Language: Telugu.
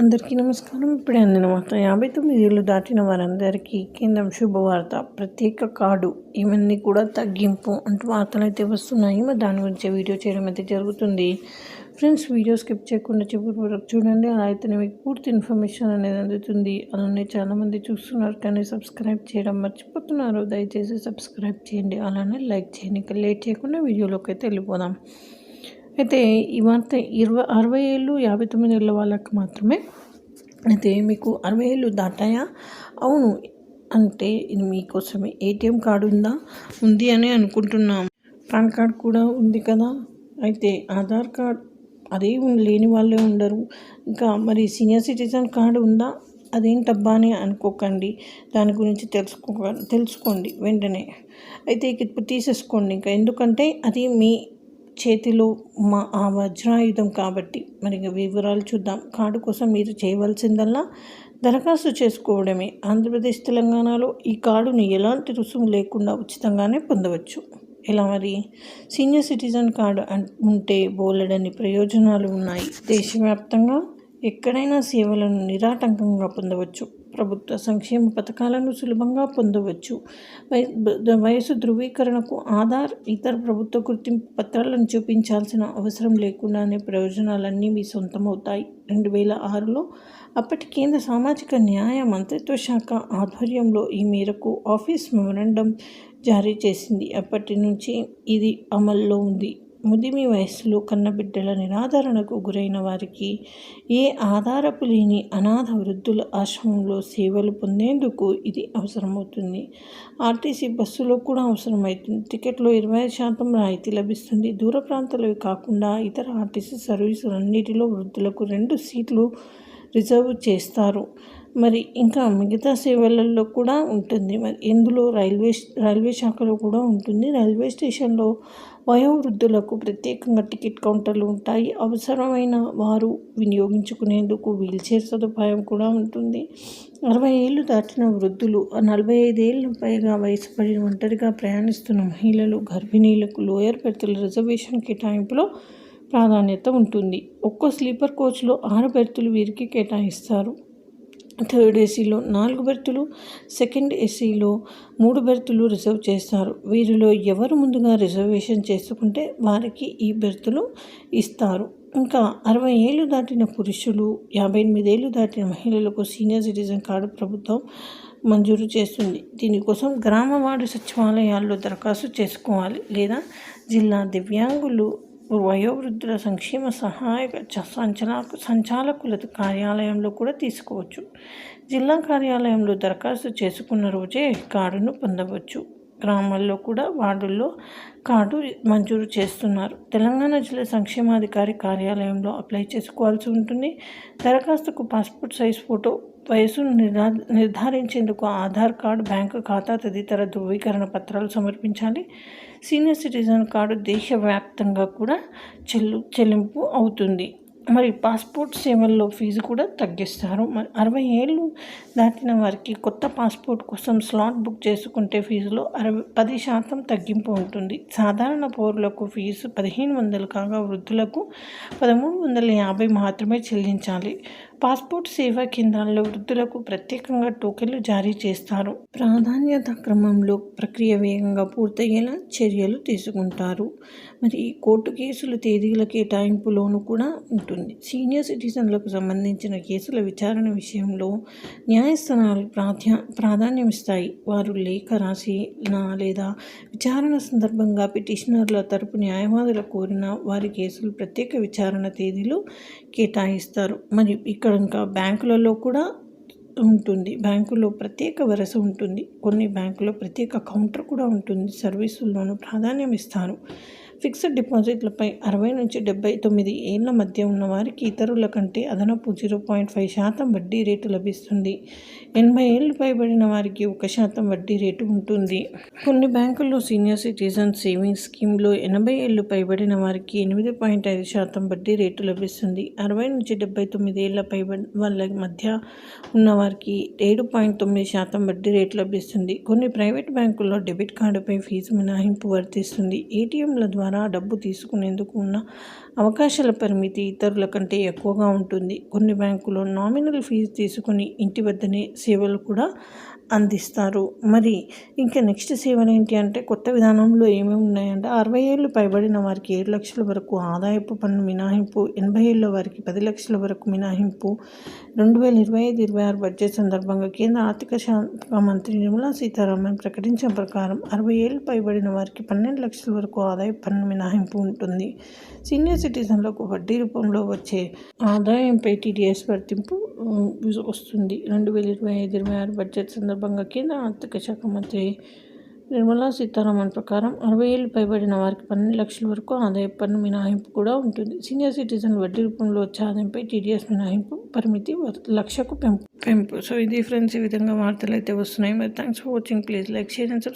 అందరికీ నమస్కారం. ఇప్పుడే అందిన వార్త యాభై తొమ్మిది ఏళ్ళు దాటిన వారందరికీ కేంద్రం శుభవార్త. ప్రత్యేక కార్డు ఇవన్నీ కూడా తగ్గింపు అంటూ వార్తలు అయితే వస్తున్నాయి. మరి దాని గురించి వీడియో చేయడం అయితే జరుగుతుంది. ఫ్రెండ్స్ వీడియో స్కిప్ చేయకుండా చివరి వరకు చూడండి. అలా అయితేనే మీకు పూర్తి ఇన్ఫర్మేషన్ అనేది అందుతుంది. అలానే చాలామంది చూస్తున్నారు కానీ సబ్స్క్రైబ్ చేయడం మర్చిపోతున్నారు. దయచేసి సబ్స్క్రైబ్ చేయండి. అలానే లైక్ చేయండి. ఇంకా లేట్ చేయకుండా వీడియోలోకి అయితే వెళ్ళిపోదాం. అయితే ఈ వార్త ఇరవై అరవై ఏళ్ళు యాభై తొమ్మిది ఏళ్ళ వాళ్ళకి మాత్రమే. అయితే మీకు అరవై ఏళ్ళు దాటాయా? అవును. అంటే ఇది మీకోసమే. ఏటీఎం కార్డు ఉందా? ఉంది అని అనుకుంటున్నాం. పాన్ కార్డ్ కూడా ఉంది కదా? అయితే ఆధార్ కార్డ్ అదే లేని వాళ్ళే ఉండరు. ఇంకా మరి సీనియర్ సిటిజన్ కార్డు ఉందా? అదేంటబ్బా అని అనుకోకండి. దాని గురించి తెలుసుకో తెలుసుకోండి వెంటనే. అయితే ఇప్పుడు తీసేసుకోండి. ఇంకా ఎందుకంటే అది మీ చేతిలో మా ఆ వజ్రాయుధం కాబట్టి. మరి వివరాలు చూద్దాం. కార్డు కోసం మీరు చేయవలసిందల్లా దరఖాస్తు చేసుకోవడమే. ఆంధ్రప్రదేశ్ తెలంగాణలో ఈ కార్డును ఎలాంటి రుసుము లేకుండా ఉచితంగానే పొందవచ్చు. ఎలా మరి? సీనియర్ సిటిజన్ కార్డు ఉంటే బోలెడని ప్రయోజనాలు ఉన్నాయి. దేశవ్యాప్తంగా ఎక్కడైనా సేవలను నిరాటంకంగా పొందవచ్చు. ప్రభుత్వ సంక్షేమ పథకాలను సులభంగా పొందవచ్చు. వయసు ధృవీకరణకు ఆధార్ ఇతర ప్రభుత్వ గుర్తింపు పత్రాలను చూపించాల్సిన అవసరం లేకుండానే ప్రయోజనాలన్నీ మీ సొంతమవుతాయి. రెండు వేల ఆరులో అప్పటి కేంద్ర సామాజిక న్యాయ మంత్రిత్వ శాఖ ఆధ్వర్యంలో ఈ మేరకు ఆఫీస్ మెమరాండం జారీ చేసింది. అప్పటి నుంచి ఇది అమల్లో ఉంది. ముదిమి వయస్సులో కన్నబిడ్డల నిరాదరణకు గురైన వారికి ఏ ఆధారపు లేని అనాథ వృద్ధుల ఆశ్రమంలో సేవలు పొందేందుకు ఇది అవసరమవుతుంది? ఆర్టీసీ బస్సులో కూడా అవసరమవుతుంది. టికెట్లో ఇరవై శాతం రాయితీ లభిస్తుంది. దూర ప్రాంతాలవి కాకుండా ఇతర ఆర్టీసీ సర్వీసులన్నిటిలో వృద్ధులకు రెండు సీట్లు రిజర్వ్ చేస్తారు. మరి ఇంకా మిగతా సేవలలో కూడా ఉంటుంది. మరి ఇందులో రైల్వే రైల్వే శాఖలో కూడా ఉంటుంది. రైల్వే స్టేషన్లో వయోవృద్ధులకు ప్రత్యేకంగా టికెట్ కౌంటర్లు ఉంటాయి. అవసరమైన వారు వినియోగించుకునేందుకు వీల్చైర్ సదుపాయం కూడా ఉంటుంది. అరవై ఏళ్ళు దాటిన వృద్ధులు నలభై ఐదేళ్ళు పైగా వయసు పడిన ఒంటరిగా ప్రయాణిస్తున్న మహిళలు గర్భిణీలకు లోయర్ బెర్తుల రిజర్వేషన్ కేటాయింపులో ప్రాధాన్యత ఉంటుంది. ఒక్కో స్లీపర్ కోచ్లో ఆరు బెర్తులు వీరికి కేటాయిస్తారు. థర్డ్ ఏసీలో నాలుగు బెర్తులు సెకండ్ ఏసీలో మూడు బెర్తులు రిజర్వ్ చేస్తారు. వీరిలో ఎవరు ముందుగా రిజర్వేషన్ చేసుకుంటే వారికి ఈ బెర్తులు ఇస్తారు. ఇంకా అరవై ఏళ్ళు దాటిన పురుషులు యాభై ఎనిమిది ఏళ్ళు దాటిన మహిళలకు సీనియర్ సిటిజన్ కార్డు ప్రభుత్వం మంజూరు చేస్తుంది. దీనికోసం గ్రామ వార్డు సచివాలయాల్లో దరఖాస్తు చేసుకోవాలి లేదా జిల్లా దివ్యాంగులు వయోవృద్ధుల సంక్షేమ సహాయక సంచలా సంచాలకుల కార్యాలయంలో కూడా తీసుకోవచ్చు. జిల్లా కార్యాలయంలో దరఖాస్తు చేసుకున్న రోజే కార్డును పొందవచ్చు. గ్రామాల్లో కూడా వార్డుల్లో కార్డు మంజూరు చేస్తున్నారు. తెలంగాణ జిల్లా సంక్షేమాధికారి కార్యాలయంలో అప్లై చేసుకోవాల్సి ఉంటుంది. దరఖాస్తుకు పాస్పోర్ట్ సైజ్ ఫోటో వయసును నిర్ధారించేందుకు ఆధార్ కార్డు బ్యాంకు ఖాతా తదితర ధృవీకరణ పత్రాలు సమర్పించాలి. సీనియర్ సిటిజన్ కార్డు దేశవ్యాప్తంగా కూడా చెల్లు చెల్లింపు అవుతుంది. మరి పాస్పోర్ట్ సేవల్లో ఫీజు కూడా తగ్గిస్తారు. మరి అరవై ఏళ్ళు దాటిన వారికి కొత్త పాస్పోర్ట్ కోసం స్లాట్ బుక్ చేసుకుంటే ఫీజులో అరవై పది శాతం తగ్గింపు ఉంటుంది. సాధారణ పౌరులకు ఫీజు పదిహేను వందలు కాగా వృద్ధులకు పదమూడు వందల యాభై మాత్రమే చెల్లించాలి. పాస్పోర్ట్ సేవా కేంద్రాల్లో వృద్ధులకు ప్రత్యేకంగా టోకెన్లు జారీ చేస్తారు. ప్రాధాన్యత క్రమంలో ప్రక్రియ వేగంగా పూర్తయ్యేలా చర్యలు తీసుకుంటారు. మరి కోర్టు కేసుల తేదీల కేటాయింపులోనూ కూడా ఉంటుంది. సీనియర్ సిటిజన్లకు సంబంధించిన కేసుల విచారణ విషయంలో న్యాయస్థానాలు ప్రాధా ప్రాధాన్యం ఇస్తాయి వారు లేఖ రాసి లేదా విచారణ సందర్భంగా పిటిషనర్ల తరపు న్యాయవాదులు కోరిన వారి కేసులు ప్రత్యేక విచారణ తేదీలు కేటాయిస్తారు. మరియు ఇక్కడ ఇక్కడ ఇంకా బ్యాంకులలో కూడా ఉంటుంది. బ్యాంకులో ప్రత్యేక వరస ఉంటుంది. కొన్ని బ్యాంకులో ప్రత్యేక కౌంటర్ కూడా ఉంటుంది. సర్వీసుల్లోనూ ప్రాధాన్యం ఇస్తారు. ఫిక్స్డ్ డిపాజిట్లపై అరవై నుంచి డెబ్బై తొమ్మిది ఏళ్ళ మధ్య ఉన్న వారికి ఇతరుల కంటే అదనపు జీరో పాయింట్ ఫైవ్ శాతం వడ్డీ రేటు లభిస్తుంది. ఎనభై ఏళ్ళు పైబడిన వారికి ఒక శాతం వడ్డీ రేటు ఉంటుంది. కొన్ని బ్యాంకుల్లో సీనియర్ సిటిజన్ సేవింగ్స్ స్కీమ్లో ఎనభై ఏళ్ళు పైబడిన వారికి ఎనిమిది పాయింట్ ఐదు శాతం వడ్డీ రేటు లభిస్తుంది. అరవై నుంచి డెబ్బై తొమ్మిది ఏళ్ళ పైబడి వాళ్ళ మధ్య ఉన్న వారికి ఏడు పాయింట్ తొమ్మిది శాతం వడ్డీ రేటు లభిస్తుంది. కొన్ని ప్రైవేట్ బ్యాంకుల్లో డెబిట్ కార్డుపై ఫీజు మినహాయింపు వర్తిస్తుంది. ఏటీఎంల ద్వారా డబ్బు తీసుకునేందుకు ఉన్న అవకాశాల పరిమితి ఇతరుల కంటే ఎక్కువగా ఉంటుంది. కొన్ని బ్యాంకులు నామినల్ ఫీజు తీసుకుని ఇంటి వద్దనే సేవలు కూడా అందిస్తారు. మరి ఇంకా నెక్స్ట్ సేవలు ఏంటి అంటే కొత్త విధానంలో ఏమేమి ఉన్నాయంటే అరవై ఏళ్ళు పైబడిన వారికి ఏడు లక్షల వరకు ఆదాయపు పన్ను మినహాయింపు ఎనభై ఏళ్ళ వారికి పది లక్షల వరకు మినహాయింపు రెండు వేల ఇరవై ఐదు ఇరవై ఆరు బడ్జెట్ సందర్భంగా కేంద్ర ఆర్థిక శాఖ మంత్రి నిర్మలా సీతారామన్ ప్రకటించిన ప్రకారం అరవై ఏళ్ళు పైబడిన వారికి పన్నెండు లక్షల వరకు ఆదాయపు పన్ను మినహాయింపు ఉంటుంది. సీనియర్ సిటిజన్లకు వడ్డీ రూపంలో వచ్చే ఆదాయంపై టీడీఎస్ వర్తింపు వస్తుంది రెండు వేల ఇరవై ఐదు ఇరవై ఆరు బడ్జెట్ సందర్భంగా కేంద్ర ఆర్థిక శాఖ మంత్రి నిర్మలా సీతారామన్ ప్రకారం అరవై ఏళ్ళు పైబడిన వారికి పన్నెండు లక్షల వరకు ఆదాయ పన్ను మినహాయింపు కూడా ఉంటుంది సీనియర్ సిటిజన్ వడ్డీ రూపంలో వచ్చే ఆదాయంపై టీడీఎస్ మినహాయింపు పరిమితి వ- లక్షకు పెంపు పెంపు సో ఇది ఫ్రెండ్స్ ఈ విధంగా వార్తలు అయితే వస్తున్నాయి మరి thanks for watching please like share and